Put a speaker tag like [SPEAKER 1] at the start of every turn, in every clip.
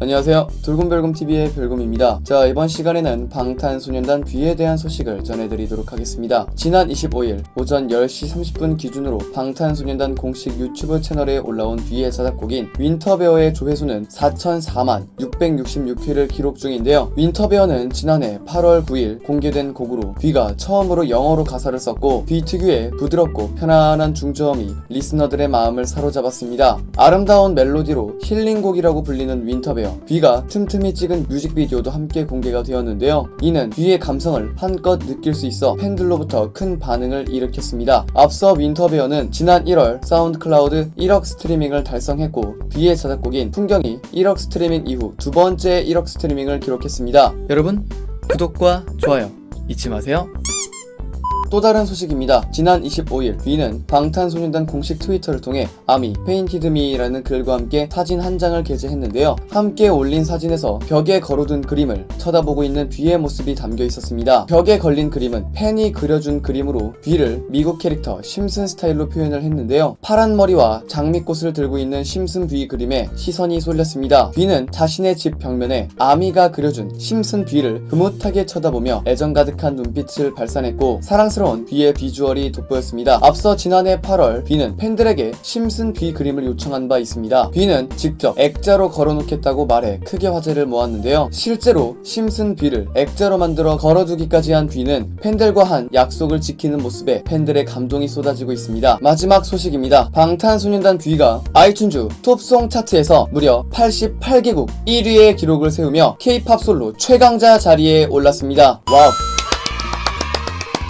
[SPEAKER 1] 안녕하세요. 돌곰별곰TV의 별곰입니다. 자, 이번 시간에는 방탄소년단 B에 대한 소식을 전해드리도록 하겠습니다. 지난 25일 오전 10시 30분 기준으로 방탄소년단 공식 유튜브 채널에 올라온 B의 자작곡인 윈터베어의 조회수는 4,004만 666회를 기록 중인데요. 윈터베어는 지난해 8월 9일 공개된 곡으로 B가 처음으로 영어로 가사를 썼고 B 특유의 부드럽고 편안한 중저음이 리스너들의 마음을 사로잡았습니다. 아름다운 멜로디로 힐링곡이라고 불리는 윈터베어 B가 틈틈이 찍은 뮤직비디오도 함께 공개가 되었는데요. 이는 B의 감성을 한껏 느낄 수 있어 팬들로부터 큰 반응을 일으켰습니다. 앞서 윈터베어는 지난 1월 사운드 클라우드 1억 스트리밍을 달성했고 B의 자작곡인 풍경이 1억 스트리밍 이후 두 번째 1억 스트리밍을 기록했습니다. 여러분 구독과 좋아요 잊지 마세요. 또 다른 소식입니다. 지난 25일 B는 방탄소년단 공식 트위터를 통해 아미 페인티드미라는 글과 함께 사진 한 장을 게재했는데요. 함께 올린 사진에서 벽에 걸어둔 그림을 쳐다보고 있는 B의 모습이 담겨 있었습니다. 벽에 걸린 그림은 팬이 그려준 그림으로 B를 미국 캐릭터 심슨 스타일로 표현을 했는데요. 파란 머리와 장미꽃을 들고 있는 심슨 B 그림에 시선이 쏠렸습니다. B는 자신의 집 벽면에 아미가 그려준 심슨 B를 흐뭇하게 쳐다보며 애정 가득한 눈빛을 발산했고 사랑스러운 B의 비주얼이 돋보였습니다. 앞서 지난해 8월 B는 팬들에게 심슨 B 그림을 요청한 바 있습니다. B는 직접 액자로 걸어놓겠다고 말해 크게 화제를 모았는데요. 실제로 심슨 B를 액자로 만들어 걸어두기까지 한 B는 팬들과 한 약속을 지키는 모습에 팬들의 감동이 쏟아지고 있습니다. 마지막 소식입니다. 방탄소년단 B가 아이튠즈 톱송 차트에서 무려 88개국 1위의 기록을 세우며 K-팝 솔로 최강자 자리에 올랐습니다. 와우.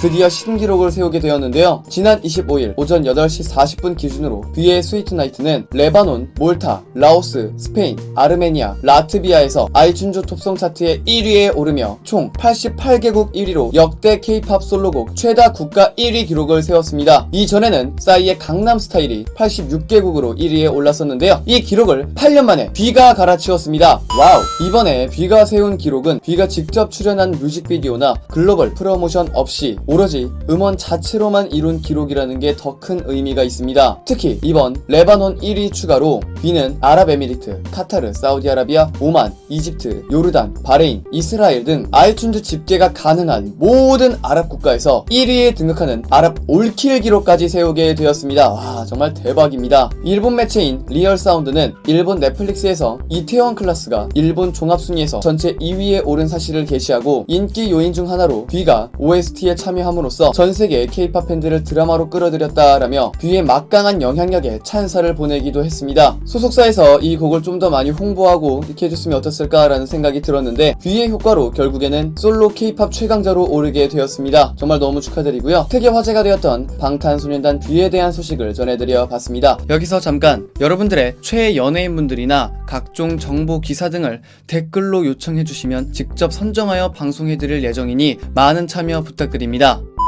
[SPEAKER 1] 드디어 신기록을 세우게 되었는데요. 지난 25일 오전 8시 40분 기준으로 B의 스위트 나이트는 레바논, 몰타, 라오스, 스페인, 아르메니아, 라트비아에서 아이튠즈 톱송 차트에 1위에 오르며 총 88개국 1위로 역대 K-팝 솔로곡 최다 국가 1위 기록을 세웠습니다. 이전에는 싸이의 강남 스타일이 86개국으로 1위에 올랐었는데요. 이 기록을 8년 만에 B가 갈아치웠습니다. 와우! 이번에 B가 세운 기록은 B가 직접 출연한 뮤직비디오나 글로벌 프로모션 없이 오로지 음원 자체로만 이룬 기록이라는 게 더 큰 의미가 있습니다. 특히 이번 레바논 1위 추가로 B는 아랍에미리트, 카타르, 사우디아라비아, 오만, 이집트, 요르단, 바레인, 이스라엘 등 아이튠즈 집계가 가능한 모든 아랍 국가에서 1위에 등극하는 아랍 올킬 기록까지 세우게 되었습니다. 와 정말 대박입니다. 일본 매체인 리얼 사운드는 일본 넷플릭스에서 이태원 클라스가 일본 종합 순위에서 전체 2위에 오른 사실을 게시하고 인기 요인 중 하나로 B가 OST에 참여 함으로써 전 세계 K-팝 팬들을 드라마로 끌어들였다라며 B의 막강한 영향력에 찬사를 보내기도 했습니다. 소속사에서 이 곡을 좀 더 많이 홍보하고 이렇게 해줬으면 어땠을까라는 생각이 들었는데 B의 효과로 결국에는 솔로 K-팝 최강자로 오르게 되었습니다. 정말 너무 축하드리고요. 크게 화제가 되었던 방탄소년단 B에 대한 소식을 전해드려 봤습니다. 여기서 잠깐 여러분들의 최애 연예인분들이나 각종 정보 기사 등을 댓글로 요청해 주시면 직접 선정하여 방송해 드릴 예정이니 많은 참여 부탁드립니다.